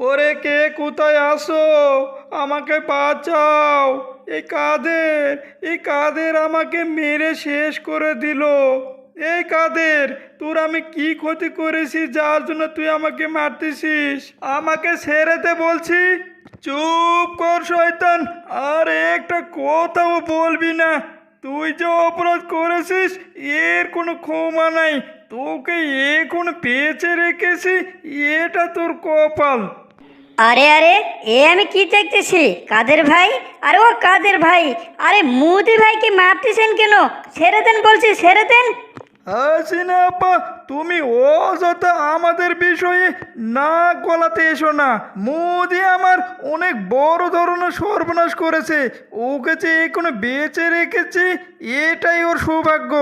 ওরে কে কোথায় আসো? আমাকে বাঁচাও। এই কাদের এই কাদের আমাকে মেরে শেষ করে দিল? এই কাদের, তোর আমি কি ক্ষতি করেছি যার জন্য তুই আমাকে মারতেছিস? আমাকে ছেড়ে দে বলছি? চুপ কর শয়তান, আর একটা কথাও বলবি না। তুই যে অপরাধ করেছিস, এর কোনো ক্ষমা নাই। তোকে এখন পেঁচে রেখেছি, এটা তোর কপাল। আরে আরে এ আমি কি দেখতেছি? কাদের ভাই? আরে ও কাদের ভাই? আরে মুদি ভাইকে মারতেছেন কেন? ছেড়ে দেন বলছি ছেড়ে দেন। হাসিনা আপা তুমি অযথা আমাদের বিষয়ে না গলাতে এসো না। মোদি আমার অনেক বড় ধরনের সর্বনাশ করেছে। ওকে যে এখনও বেঁচে রেখেছি এটাই ওর সৌভাগ্য।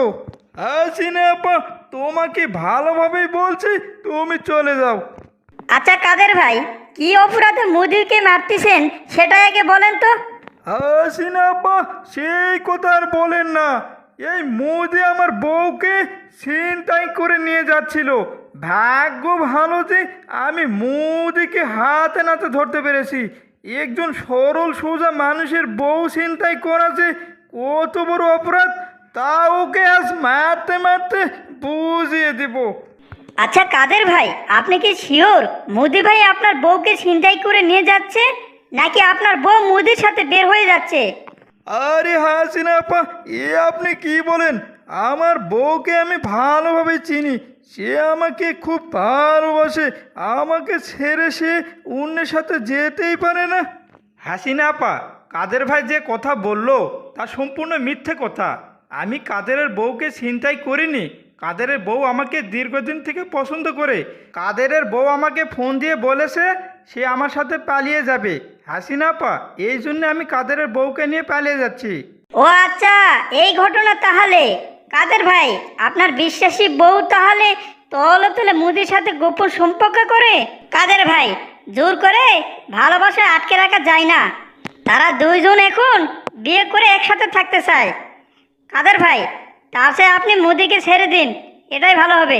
হাসিনা আপা তোমাকে ভালোভাবেই বলছি তুমি চলে যাও। আচ্ছা কাদের ভাই? কি অপরাধে মুদিকে মারতেছেন? সেটা আগে বলেন তো। আপা সেই কথা আর বলেন না। এই মোদি আমার বউকে ছিনতাই করে নিয়ে যাচ্ছিল। ভাগ্য ভালো যে আমি মোদিকে হাতে নাতে ধরতে পেরেছি। একজন সরল, সোজা মানুষের বউ ছিনতাই করা যে কত বড় অপরাধ, তা ওকে আজ মারতে মারতে বুঝিয়ে দেবো। আচ্ছা কাদের ভাই? আপনি কি শিওর? মুদি ভাই আপনার বউকে ছিনতাই করে নিয়ে যাচ্ছে নাকি আপনার বউ মুদির সাথে বের হয়ে যাচ্ছে? আরে হাসিনা আপা এ আপনি কি বলেন? আমার বউকে আমি ভালোভাবে চিনি সে আমাকে খুব ভালোবাসে আমাকে ছেড়ে সে অন্যের সাথে যেতেই পারে না। হাসিনা আপা কাদের ভাই যে কথা বলল তা সম্পূর্ণ মিথ্যে কথা। আমি কাদেরের বউকে ছিনতাই করিনি কাদেরের বউ আমাকে দীর্ঘদিন থেকে পছন্দ করে। কাদেরের বউ আমাকে ফোন দিয়ে বলেছে, সে আমার সাথে পালিয়ে যাবে। হাসিনা আপা, এই জন্য আমি কাদেরের বউকে নিয়ে পালিয়ে যাচ্ছি। ও আচ্ছা এই ঘটনা তাহলে। কাদের ভাই, আপনার বিশ্বাসী বউ তাহলে তলে তলে মুদির সাথে গোপন সম্পর্ক করে? কাদের ভাই, জোর করে ভালোবাসায় আটকে রাখা যায় না। তারা দুইজন এখন বিয়ে করে একসাথে থাকতে চায়। কাদের ভাই চেয়ে আপনি মুদিকে ছেড়ে দিন এটাই ভালো হবে।